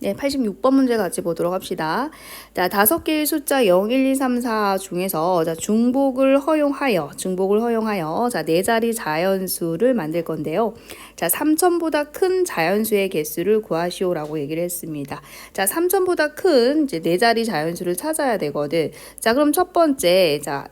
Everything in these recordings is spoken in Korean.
네, 86번 문제 같이 보도록 합시다. 자, 다섯 개의 숫자 0, 1, 2, 3, 4 중에서 자, 중복을 허용하여, 중복을 허용하여 자, 네 자리 자연수를 만들 건데요. 자, 3천보다 큰 자연수의 개수를 구하시오라고 얘기를 했습니다. 자, 3천보다 큰 이제 네 자리 자연수를 찾아야 되거든. 자, 그럼 첫 번째, 자,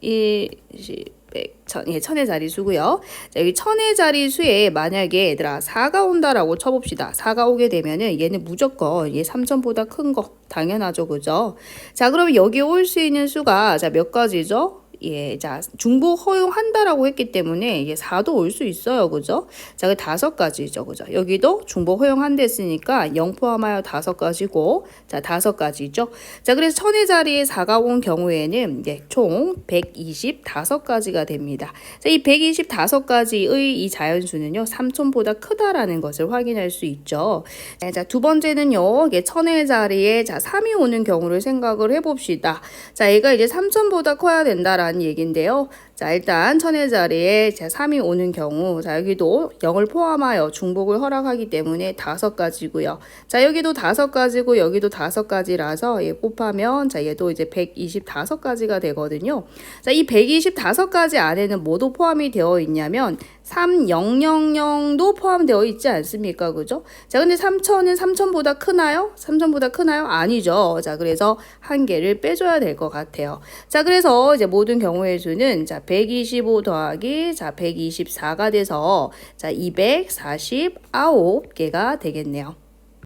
1, 10, 100, 천, 예, 천의 자리 수고요. 자, 여기 천의 자리 수에 만약에 얘들아 4가 온다라고 쳐봅시다. 4가 오게 되면은 얘는 무조건 얘 3천보다 큰 거 당연하죠, 그죠? 자, 그러면 여기 올 수 있는 수가 자 몇 가지죠? 예, 자 중복 허용한다라고 했기 때문에 이게 4도 올 수 있어요, 그죠? 자, 그 다섯 가지죠, 그죠? 여기도 중복 허용한댔으니까 0 포함하여 다섯 가지고, 자 다섯 가지죠. 자, 그래서 천의 자리에 4가 온 경우에는 예, 총 125가지가 됩니다. 자, 이 125가지의 이 자연수는요, 3천보다 크다라는 것을 확인할 수 있죠. 네, 자, 두 번째는요, 이게 천의 자리에 자 3이 오는 경우를 생각을 해 봅시다. 자, 얘가 이제 3천보다 커야 된다라 는 얘기인데요. 자, 일단 천의 자리에 자 3이 오는 경우, 자 여기도 0을 포함하여 중복을 허락하기 때문에 다섯 가지고요. 자, 여기도 다섯 가지고 여기도 다섯 가지라서 얘 곱하면 자 얘도 이제 125가지가 되거든요. 자, 이 125가지 안에는 뭐도 포함이 되어 있냐면 3000도 포함되어 있지 않습니까? 그죠? 자, 근데 3000은 3000보다 크나요? 3000보다 크나요? 아니죠. 자, 그래서 한 개를 빼줘야 될 것 같아요. 자, 그래서 이제 모든 경우의 수는 자, 125 더하기 자, 124가 돼서 자, 249개가 되겠네요.